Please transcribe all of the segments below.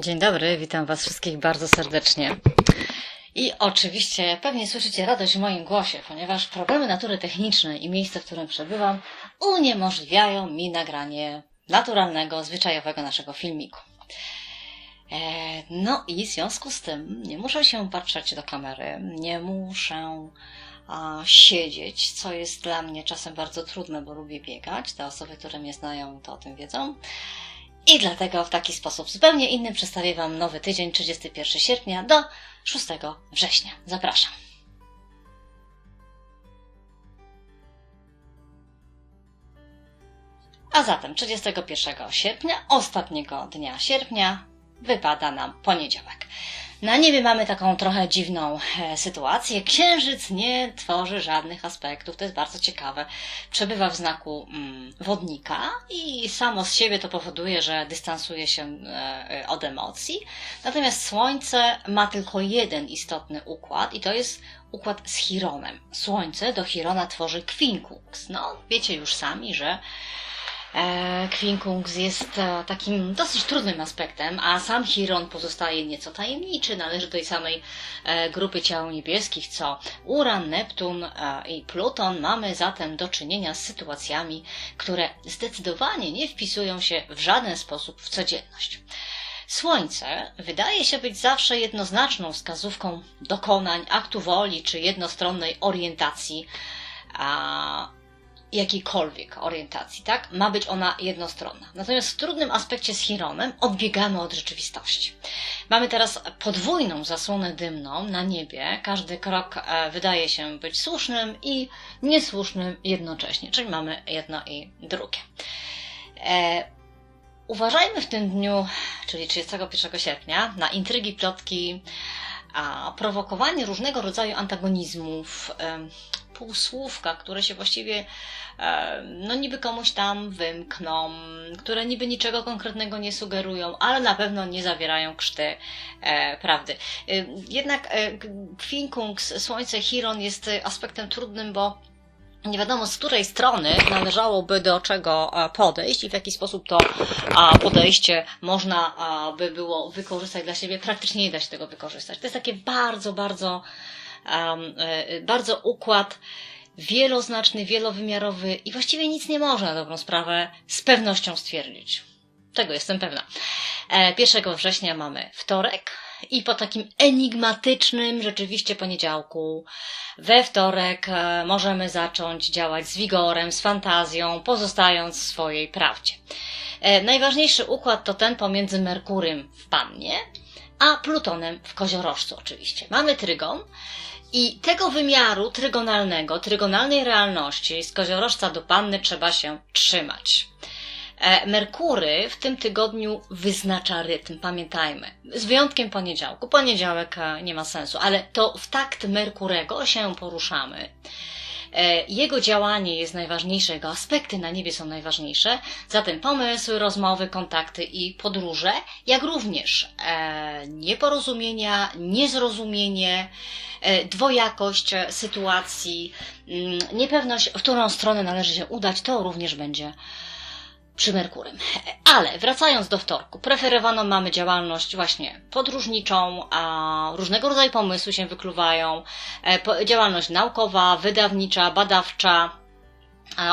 Dzień dobry, witam Was wszystkich bardzo serdecznie. I oczywiście pewnie słyszycie radość w moim głosie, ponieważ problemy natury technicznej i miejsce, w którym przebywam, uniemożliwiają mi nagranie naturalnego, zwyczajowego naszego filmiku. E, no i w związku z tym nie muszę się patrzeć do kamery, nie muszę siedzieć, co jest dla mnie czasem bardzo trudne, bo lubię biegać. Te osoby, które mnie znają, to o tym wiedzą. I dlatego w taki sposób zupełnie inny przedstawię Wam nowy tydzień, 31 sierpnia do 6 września. Zapraszam. A zatem 31 sierpnia, ostatniego dnia sierpnia, wypada nam poniedziałek. Na niebie mamy taką trochę dziwną e, sytuację. Księżyc nie tworzy żadnych aspektów, to jest bardzo ciekawe. Przebywa w znaku mm, wodnika i samo z siebie to powoduje, że dystansuje się e, od emocji. Natomiast Słońce ma tylko jeden istotny układ i to jest układ z Chironem. Słońce do Chirona tworzy Quincunx. No, wiecie już sami, że E, Quincunx jest e, takim dosyć trudnym aspektem, a sam Chiron pozostaje nieco tajemniczy, należy do tej samej e, grupy ciał niebieskich co Uran, Neptun i Pluton. Mamy zatem do czynienia z sytuacjami, które zdecydowanie nie wpisują się w żaden sposób w codzienność. Słońce wydaje się być zawsze jednoznaczną wskazówką dokonań, aktu woli czy jednostronnej orientacji a, jakiejkolwiek orientacji, tak? Ma być ona jednostronna. Natomiast w trudnym aspekcie z Chironem odbiegamy od rzeczywistości. Mamy teraz podwójną zasłonę dymną na niebie. Każdy krok e, wydaje się być słusznym i niesłusznym jednocześnie, czyli mamy jedno i drugie. E, uważajmy w tym dniu, czyli 31 sierpnia, na intrygi, plotki, a prowokowanie różnego rodzaju antagonizmów, półsłówka, które się właściwie no niby komuś tam wymkną, które niby niczego konkretnego nie sugerują, ale na pewno nie zawierają krzty e, prawdy. E, jednak e, Quincunx, Słońce Chiron jest aspektem trudnym, bo nie wiadomo z której strony należałoby do czego podejść i w jaki sposób to podejście można by było wykorzystać dla siebie. Praktycznie nie da się tego wykorzystać. To jest takie bardzo, bardzo, bardzo układ wieloznaczny, wielowymiarowy i właściwie nic nie można na dobrą sprawę z pewnością stwierdzić. Tego jestem pewna. 1 e, września mamy wtorek i po takim enigmatycznym rzeczywiście poniedziałku we wtorek e, możemy zacząć działać z wigorem, z fantazją, pozostając w swojej prawdzie. E, najważniejszy układ to ten pomiędzy Merkurym w Pannie, a Plutonem w Koziorożcu oczywiście. Mamy trygon, i tego wymiaru trygonalnego, trygonalnej realności z koziorożca do panny trzeba się trzymać. E, Merkury w tym tygodniu wyznacza rytm, pamiętajmy. Z wyjątkiem poniedziałku. Poniedziałek e, nie ma sensu, ale to w takt Merkurego się poruszamy. E, jego działanie jest najważniejsze, jego aspekty na niebie są najważniejsze, zatem pomysły, rozmowy, kontakty i podróże, jak również e, nieporozumienia, niezrozumienie, e, dwojakość sytuacji, mm, niepewność, w którą stronę należy się udać, to również będzie przy Merkurym. Ale wracając do wtorku, preferowaną mamy działalność właśnie podróżniczą, a różnego rodzaju pomysły się wykluwają, e, działalność naukowa, wydawnicza, badawcza.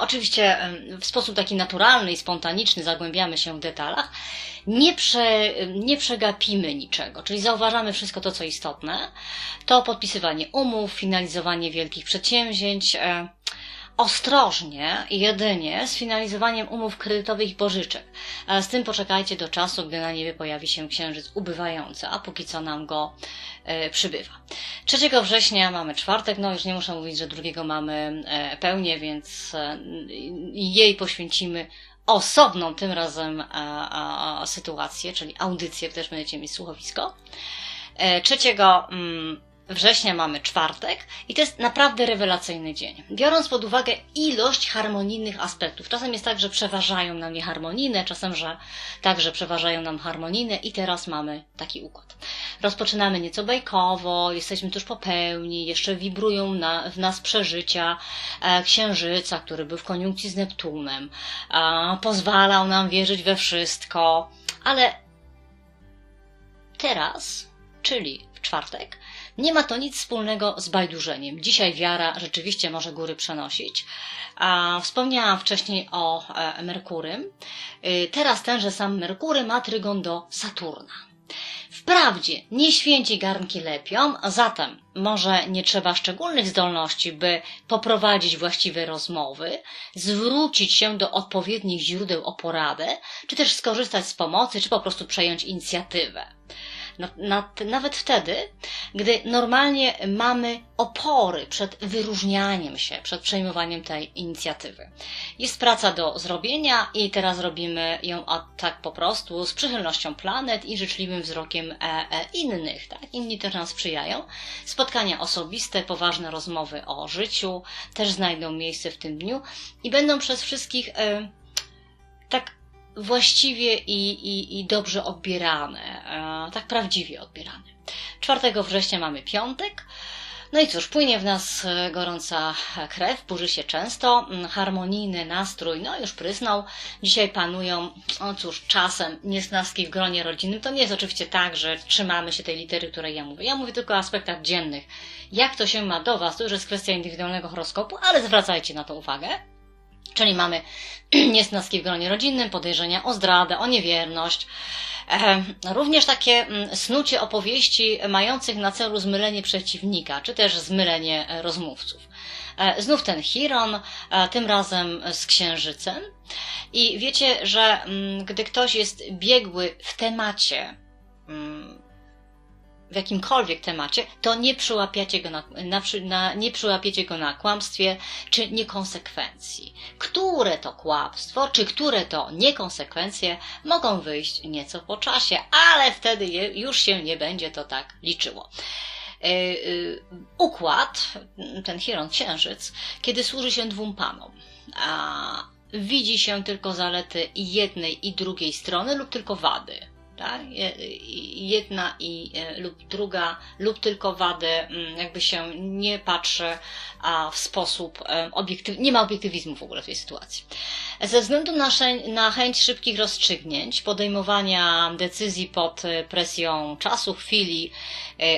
Oczywiście w sposób taki naturalny i spontaniczny zagłębiamy się w detalach. Nie, prze, nie przegapimy niczego, czyli zauważamy wszystko to, co istotne. To podpisywanie umów, finalizowanie wielkich przedsięwzięć, e, ostrożnie jedynie z finalizowaniem umów kredytowych i pożyczek. Z tym poczekajcie do czasu, gdy na niebie pojawi się księżyc ubywający, a póki co nam go e, przybywa. 3 września mamy czwartek, no już nie muszę mówić, że drugiego mamy e, pełnię, więc e, jej poświęcimy osobną tym razem sytuację, czyli audycję, też będziecie mieć słuchowisko. E, 3 mm, września mamy czwartek i to jest naprawdę rewelacyjny dzień. Biorąc pod uwagę ilość harmonijnych aspektów, czasem jest tak, że przeważają nam nieharmonijne, czasem, że także przeważają nam harmonijne i teraz mamy taki układ. Rozpoczynamy nieco bajkowo, jesteśmy tuż po pełni, jeszcze wibrują na, w nas przeżycia e, księżyca, który był w koniunkcji z Neptunem, e, pozwalał nam wierzyć we wszystko, ale teraz, czyli w czwartek, nie ma to nic wspólnego z bajdurzeniem. Dzisiaj wiara rzeczywiście może góry przenosić. Wspomniałam wcześniej o e, Merkurym. Y, Teraz tenże sam Merkury ma trygon do Saturna. Wprawdzie nie święci garnki lepią, zatem może nie trzeba szczególnych zdolności, by poprowadzić właściwe rozmowy, zwrócić się do odpowiednich źródeł o poradę, czy też skorzystać z pomocy, czy po prostu przejąć inicjatywę. Na, na, nawet wtedy, gdy normalnie mamy opory przed wyróżnianiem się, przed przejmowaniem tej inicjatywy. Jest praca do zrobienia i teraz robimy ją tak po prostu z przychylnością planet i życzliwym wzrokiem e, e, innych. Tak? Inni też nam sprzyjają. Spotkania osobiste, poważne rozmowy o życiu też znajdą miejsce w tym dniu i będą przez wszystkich e, tak właściwie i, i, i dobrze odbierane, e, tak prawdziwie odbierane. 4 września mamy piątek. No i cóż, płynie w nas e, gorąca krew, burzy się często, harmonijny nastrój, no już prysnął. Dzisiaj panują, no cóż, czasem niesnaski w gronie rodzinnym. To nie jest oczywiście tak, że trzymamy się tej litery, której ja mówię. Ja mówię tylko o aspektach dziennych. Jak to się ma do Was, to już jest kwestia indywidualnego horoskopu, ale zwracajcie na to uwagę. Czyli mamy niesnaski w gronie rodzinnym, podejrzenia o zdradę, o niewierność. E, również takie mm, snucie opowieści mających na celu zmylenie przeciwnika, czy też zmylenie e, rozmówców. E, Znów ten Chiron, e, tym razem z księżycem. I wiecie, że mm, gdy ktoś jest biegły w temacie, w jakimkolwiek temacie, to nie przyłapiecie go na, na, na, nie przyłapiecie go na kłamstwie czy niekonsekwencji. Które to kłamstwo, czy które to niekonsekwencje mogą wyjść nieco po czasie, ale wtedy już się nie będzie to tak liczyło. Yy, yy, Układ, ten Chiron Księżyc, kiedy służy się dwóm panom, a widzi się tylko zalety jednej i drugiej strony lub tylko wady Jedna i e, lub druga, lub tylko wady, mm, jakby się nie patrzy w sposób e, obiektywny, nie ma obiektywizmu w ogóle w tej sytuacji. Ze względu na, na chęć szybkich rozstrzygnięć, podejmowania decyzji pod e, presją czasu, chwili,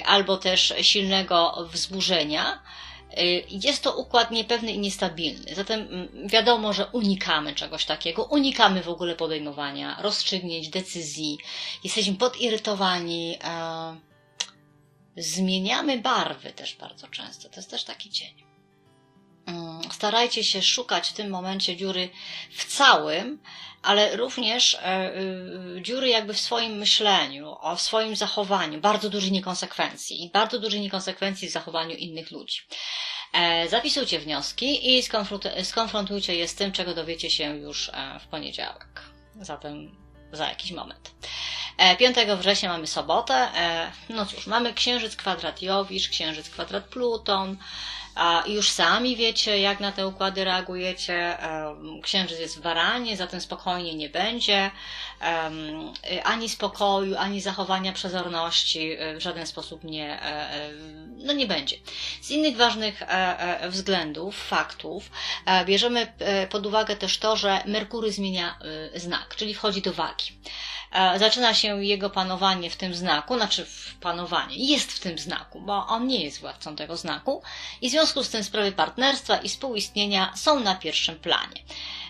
albo też silnego wzburzenia, Jest to układ niepewny i niestabilny, zatem mm, wiadomo, że unikamy czegoś takiego, unikamy w ogóle podejmowania rozstrzygnięć, decyzji, jesteśmy podirytowani, e, zmieniamy barwy też bardzo często, to jest też taki dzień. Starajcie się szukać w tym momencie dziury w całym, ale również e, y, dziury jakby w swoim myśleniu, o swoim zachowaniu, bardzo dużych niekonsekwencji, bardzo dużych niekonsekwencji w zachowaniu innych ludzi. E, Zapisujcie wnioski i skonfront- skonfrontujcie je z tym, czego dowiecie się już e, w poniedziałek. Zatem za jakiś moment. E, 5 września mamy sobotę. E, No cóż, mamy księżyc kwadrat Jowisz, księżyc kwadrat Pluton. A już sami wiecie, jak na te układy reagujecie. Księżyc jest w baranie, zatem spokojnie nie będzie. Ani spokoju, ani zachowania przezorności y, w żaden sposób nie, e, e, no nie będzie. Z innych ważnych e, e, względów, faktów, e, bierzemy e, pod uwagę też to, że Merkury zmienia e, znak, czyli wchodzi do wagi. E, Zaczyna się jego panowanie w tym znaku, znaczy w panowanie, jest w tym znaku, bo on nie jest władcą tego znaku i w związku z tym sprawy partnerstwa i współistnienia są na pierwszym planie.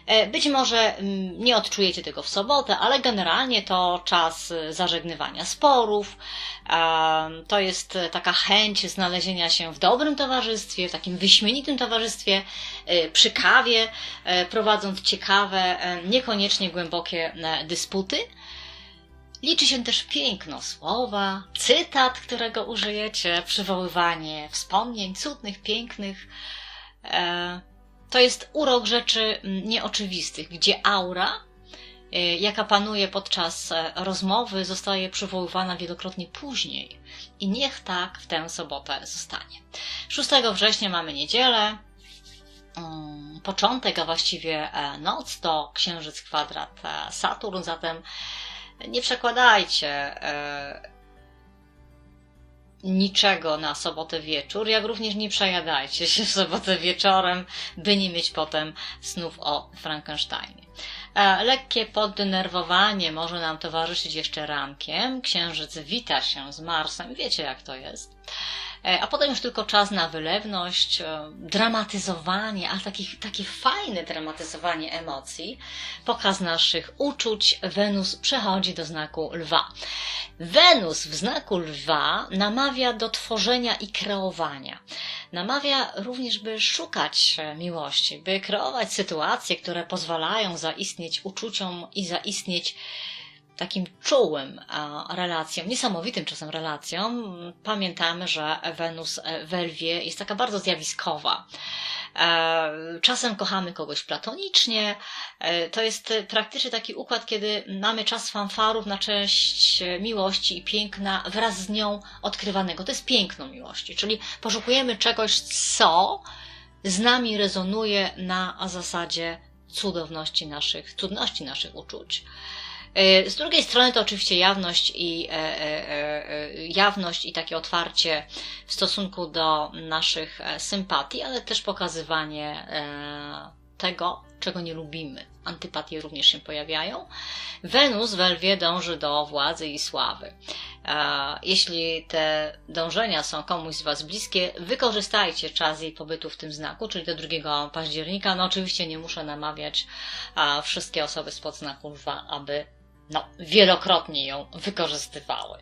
E, Być może mm, nie odczujecie tego w sobotę, ale generalnie to czas e, zażegnywania sporów. To jest taka chęć znalezienia się w dobrym towarzystwie, w takim wyśmienitym towarzystwie, przy kawie, prowadząc ciekawe, niekoniecznie głębokie dysputy. Liczy się też piękno słowa, cytat, którego użyjecie, przywoływanie wspomnień cudnych, pięknych. E, To jest urok rzeczy mm, nieoczywistych, gdzie aura, e, jaka panuje podczas e, rozmowy, zostaje przywoływana wielokrotnie później. I niech tak w tę sobotę zostanie. 6 września mamy niedzielę. Mm, Początek, a właściwie noc to księżyc kwadrat Saturn, zatem nie przekładajcie e, niczego na sobotę wieczór, jak również nie przejadajcie się w sobotę wieczorem, by nie mieć potem snów o Frankensteinie. E, Lekkie poddenerwowanie może nam towarzyszyć jeszcze rankiem. Księżyc wita się z Marsem, wiecie jak to jest. E, A potem już tylko czas na wylewność, e, dramatyzowanie, ale taki, takie fajne dramatyzowanie emocji, pokaz naszych uczuć. Wenus przechodzi do znaku lwa. Wenus w znaku lwa namawia do tworzenia i kreowania. Namawia również, by szukać e, miłości, by kreować sytuacje, które pozwalają zaistnieć uczuciom i zaistnieć takim czułym e, relacjom, niesamowitym czasem relacjom. Pamiętamy, że Wenus e, w Lwie jest taka bardzo zjawiskowa. E, Czasem kochamy kogoś platonicznie. To jest praktycznie taki układ, kiedy mamy czas fanfarów na cześć e, miłości i piękna wraz z nią odkrywanego. To jest piękno miłości, czyli poszukujemy czegoś, co z nami rezonuje na zasadzie cudowności naszych, cudności naszych uczuć. E, Z drugiej strony to oczywiście jawność i e, e, jawność i takie otwarcie w stosunku do naszych sympatii, ale też pokazywanie tego, czego nie lubimy. Antypatie również się pojawiają. Wenus w Lwie dąży do władzy i sławy. Jeśli te dążenia są komuś z Was bliskie, wykorzystajcie czas jej pobytu w tym znaku, czyli do 2 października. No oczywiście nie muszę namawiać wszystkie osoby spod znaku lwa, aby no, wielokrotnie ją wykorzystywały.